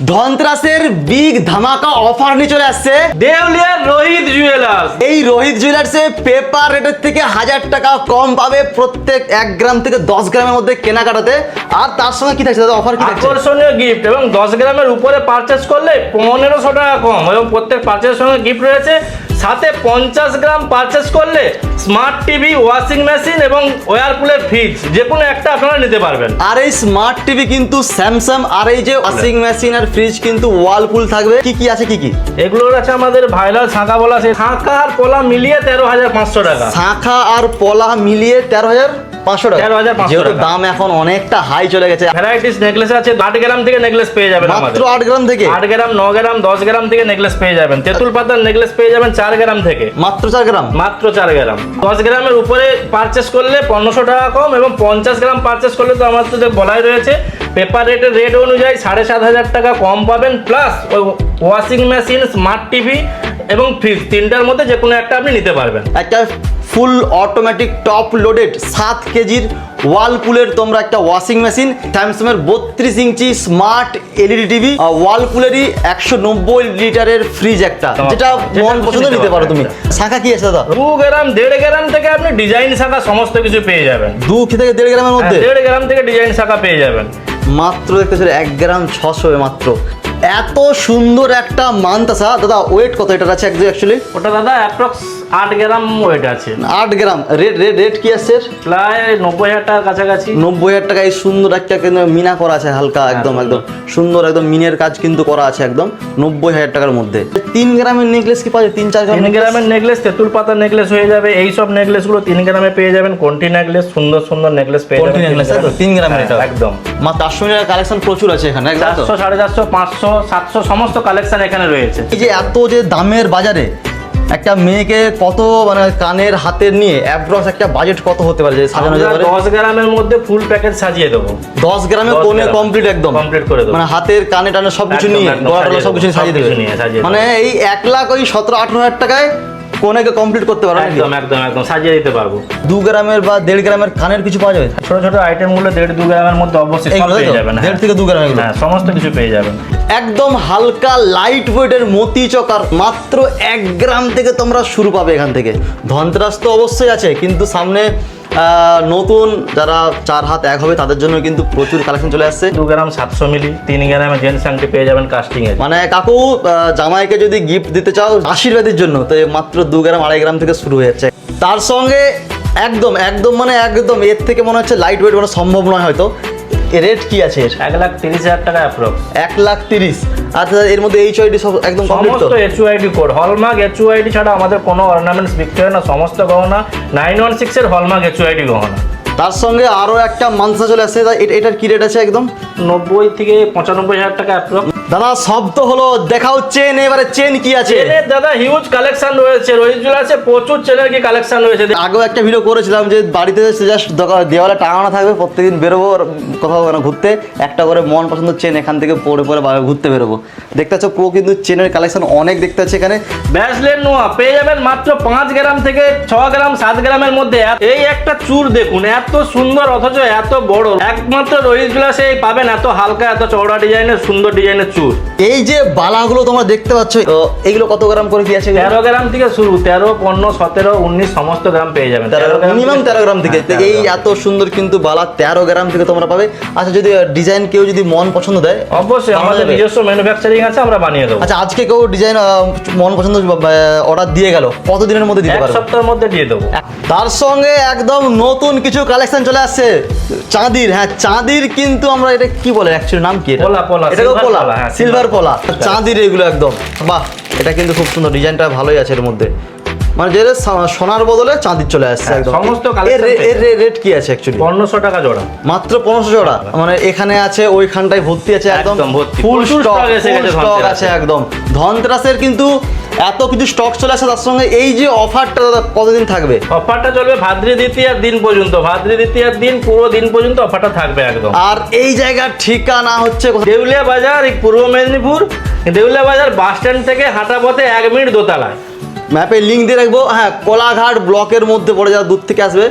ধনত্রাসের big ধামাকা offer নিয়ে চলে আসছে দেউলিয়ার রোহিত জুয়েলার্স এই রোহিত জুয়েলার্সে পেপার রেটের থেকে হাজার টাকা কম পাবে প্রত্যেক এক গ্রাম থেকে দশ গ্রামের মধ্যে কেনাকাটাতে। আর তার সঙ্গে কি থাকছে? দাদা অফার কি থাকছে? আকর্ষণীয় গিফট এবং দশ গ্রামের উপরে পারচেস করলে পনেরোশো টাকা কম এবং প্রত্যেক পারচেসের সঙ্গে গিফট রয়েছে সাথে পঞ্চাশ গ্রাম পারচেস করলে স্মার্ট টিভি ওয়াশিং মেশিন এবং ওয়ারপুলের ফ্রিজ যে কোনো একটা আপনারা নিতে পারবেন। আর এই স্মার্ট টিভি কিন্তু স্যামসাং আর এই যে ওয়াশিং মেশিন আর ফ্রিজ কিন্তু ওয়ালপুল থাকবে। কি কি আছে কি কি? এগুলোর আছে আমাদের ভাইলার শাঁখা বলা আছে। শাঁখা আর পলা মিলিয়ে তেরো হাজার পাঁচশো টাকা। শাঁখা আর পলা মিলিয়ে তেরো হাজার? পাঁচশো টাকা। 13,500 যেহেতু দাম এখন অনেকটা হাই চলে গেছে। ভ্যারাইটিস নেকলেস আছে আট গ্রাম থেকে নেকলেস পেয়ে যাবেন মাত্র আট গ্রাম থেকে? আট গ্রাম ন গ্রাম দশ গ্রাম থেকে নেকলেস পেয়ে যাবেন। তেঁতুল পাতার নেকলেস পেয়ে যাবেন চার গ্রাম থেকে। মাত্র চার গ্রাম? মাত্র চার গ্রাম। দশ গ্রামের উপরে পারচেস করলে পনেরোশো টাকা কম এবং পঞ্চাশ গ্রাম পারচেস করলে তো আমার তো যে বলাই রয়েছে পেপার রেটের রেট অনুযায়ী সাড়ে সাত হাজার টাকা কম পাবেন। Plus washing machine smart TV এবং ফ্রিজ তিনটার মধ্যে যে কোনো একটা আপনি নিতে পারবেন। একটা ফুল অটোমেটিক টপ লোডেড সাত কেজির ওয়ালপুলের তোমরা একটা ওয়াশিং মেশিন স্যামসাং এর বত্রিশ ইঞ্চি স্মার্ট এলইডি টিভি ওয়ালপুলেরই একশো নব্বই লিটারের ফ্রিজ একটা যেটা মন পছন্দ নিতে পারো তুমি। শাখা কি আছে দাদা? দু গ্রাম দেড় গ্রাম থেকে আপনি ডিজাইন শাখা সমস্ত কিছু পেয়ে যাবেন। দু থেকে দেড় গ্রামের হ্যাঁ, মধ্যে দেড় গ্রাম থেকে ডিজাইন শাখা পেয়ে যাবেন। মাত্র দেখতেছিল এক গ্রাম ছশো মাত্র। এত সুন্দর একটা মানতাসা দাদা ওয়েট কত এটার আছে একদম অ্যাকচুয়ালি ওটা দাদা অ্যাপ্রক্স আট গ্রাম ওয়েট আছে। আট গ্রাম। রেট রেট রেট কি আছে? প্রায় নব্বই হাজার টাকার কাছাকাছি। নব্বই হাজার টাকায় সুন্দর একটা কিন্তু মিনা করা আছে হালকা একদম একদম। সুন্দর একদম মিনের কাজ কিন্তু করা আছে একদম নব্বই হাজার টাকার মধ্যে। তিন গ্রামের নেকলেস কি পাওয়া যায়? তিন চার গ্রাম তিন গ্রামের নেকলেস তেঁতুল পাতার নেকলেস হয়ে যাবে। এই সব নেকলেসগুলো তিন গ্রামে পেয়ে যাবেন। কোনটি নেকলেস সুন্দর সুন্দর নেকলেস পেয়ে যাবেন? তিন গ্রামের হ্যাঁ, এটা? একদম। মা সঙ্গে কালেকশন প্রচুর আছে এখানে? চারশো সাড়ে চারশো পাঁচশো সাতশো সমস্ত কালেকশন এখানে রয়েছে। এই যে এত যে দামের বাজারে একটা মেয়েকে কত মানে কানের হাতের নিয়ে অ্যাপ্রক্স একটা বাজেট কত হতে পারে যে সাজানো যেতে পারে? দশ গ্রামের মধ্যে ফুল প্যাকেজ সাজিয়ে দেবো। দশ গ্রামে 10 কোনে কমপ্লিট একদম। কমপ্লিট করে দেবো। মানে হাতের কানে টানে সবকিছু নিয়ে গলা সবকিছু সাজিয়ে দেবে মানে এই এক লাখ ওই সতেরো আঠারো হাজার টাকায় কোনেকে কমপ্লিট করতে পারবে? একদম একদম একদম সাজিয়ে দিতে পারব। দু গ্রামের বা দেড় গ্রামের কানের কিছু পাওয়া যাবে? ছোট ছোট আইটেমগুলো দেড় দু গ্রামের মধ্যে অবশ্যই পেয়ে? যাবেন দেড় হ্যাঁ। থেকে দু গ্রাম হ্যাঁ সমস্ত কিছু পেয়ে যাবেন। একদম হালকা লাইট ওয়েটের মতি চকার মাত্র এক গ্রাম থেকে তোমরা শুরু পাবে এখান থেকে। ধনতেরাস তো অবশ্যই আছে কিন্তু সামনে নতুন যারা চার হাত এক হবে তাদের জন্য কিন্তু প্রচুর কালেকশন চলে আসছে। দু গ্রাম সাতশো মিলি তিন গ্রামে জেন্টস আংটি পেয়ে যাবেন কাস্টিং এর মানে কাকু জামাইকে যদি গিফট দিতে চাও আশীর্বাদের জন্য তো মাত্র দু গ্রাম আড়াই গ্রাম থেকে শুরু হয়ে যাচ্ছে। তার সঙ্গে একদম একদম মানে একদম এর থেকে মনে হচ্ছে লাইট ওয়েট মানে সম্ভব নয় হয়তো। রেট কি আছে এক লাখ তিরিশ হাজার টাকা অ্যাপ্রক্স এক লাখ তিরিশ। আচ্ছা এর মধ্যে এইচ ওয়াইডি সব একদম কমপ্লিট তো? সমস্ত HUID code hallmark H YD ছাড়া আমাদের কোনো অর্নামেন্টস বিক্রি হয় না। সমস্ত গহনা নাইন ওয়ান সিক্সের হলমার্ক এইচ ওয়াইডি গহনা। তার সঙ্গে আরও একটা মানসা চলে আসছে এটার কি রেট আছে একদম? নব্বই থেকে পঁচানব্বই হাজার টাকা অ্যাপ্রক্স দাদা সব তো হলো দেখাও চেন এবারে চেন কি আছে? দাদা হিউজ কালেকশন রয়েছে। রোহিত জুয়েলার্সে প্রচুর চেনের কি কালেকশন রয়েছে। আগেও একটা ভিডিও করেছিলাম যে বাড়িতে জাস্ট দেওয়ালে টাঙানো থাকবে প্রত্যেকদিন বেরোবো কোথাও মানে ঘুরতে একটা করে মন পছন্দ চেন এখান থেকে পরে পরে ঘুরতে বেরোবো। দেখতে পাচ্ছ পুরো কিন্তু চেনের কালেকশন অনেক দেখতে পাচ্ছি এখানে। ব্যাসলেন নোয়া পেয়ে যাবেন মাত্র পাঁচ গ্রাম থেকে ছ গ্রাম সাত গ্রামের মধ্যে। এই একটা চুর দেখুন এত সুন্দর অথচ এত বড়। একমাত্র রোহিত এই পাবেন এত হালকা এত চওড়া ডিজাইনের সুন্দর ডিজাইনের চুর এই যে বালাগুলো তোমরা দেখতে পাচ্ছ তো এইগুলো কত গ্রাম করে কি আছে তেরো গ্রাম থেকে শুরু তেরো পনেরো সতেরো উনিশ সমস্ত গ্রাম পেয়ে যাবেন। মিনিমাম তেরো গ্রাম থেকে। হ্যাঁ, তো 13 এই এত সুন্দর কিন্তু বালা তেরো গ্রাম থেকে তোমরা পাবে। আচ্ছা যদি ডিজাইন কেউ যদি মন পছন্দ দেয় অবশ্যই আমাদের নিজস্ব ম্যানুফ্যাকচারিং আছে আমরা বানিয়ে দেবো। আচ্ছা আজকে কেউ ডিজাইন মন পছন্দ অর্ডার দিয়ে গেল কত দিনের মধ্যে দিতে পারবে? সপ্তাহের মধ্যে দিয়ে দেবো। তার সঙ্গে একদম নতুন কিছু কালেকশন চলে আসছে। চাঁদির হ্যাঁ চাঁদির কিন্তু আমরা এটা কি বলে? অ্যাকচুয়ালি নাম কি এটা? পোলা, পোলা, এটাকে silver পোলা হ্যাঁ, সিলভার পোলা। পোলা। চাঁদির এগুলো একদম। বাহ এটা কিন্তু খুব সুন্দর ডিজাইনটা ভালোই আছে এর মধ্যে। মানে যে সোনার বদলে চাঁদির চলে আসছে হ্যাঁ, একদম। সমস্ত এর রে- এর রেট কি আছে অ্যাকচুয়ালি পনেরোশো টাকা জোড়া। মাত্র পনেরোশো জোড়া। মানে এখানে আছে ওইখানটায় ভর্তি আছে একদম। ফুল স্টক এসে গেছে স্টক আছে একদম। ধনতেরাসের কিন্তু এত কিছু স্টক চলে আসে তার সঙ্গে এই যে অফারটা দাদা কতদিন থাকবে? অফারটা চলবে ভাদ্রি দ্বিতীয়ার দিন পর্যন্ত। ভাদ্রি দ্বিতীয়ার দিন পুরো দিন পর্যন্ত অফারটা থাকবে একদম। আর এই জায়গার ঠিকানা হচ্ছে দেউলিয়া বাজার এই পূর্ব মেদিনীপুর দেউলিয়া বাজার বাস স্ট্যান্ড থেকে হাঁটা পথে এক মিনিট দোতলায়। ম্যাপে লিঙ্ক দিয়ে রাখব। হ্যাঁ কোলাঘাট ব্লকের মধ্যে পড়ে যারা দূর থেকে আসবে।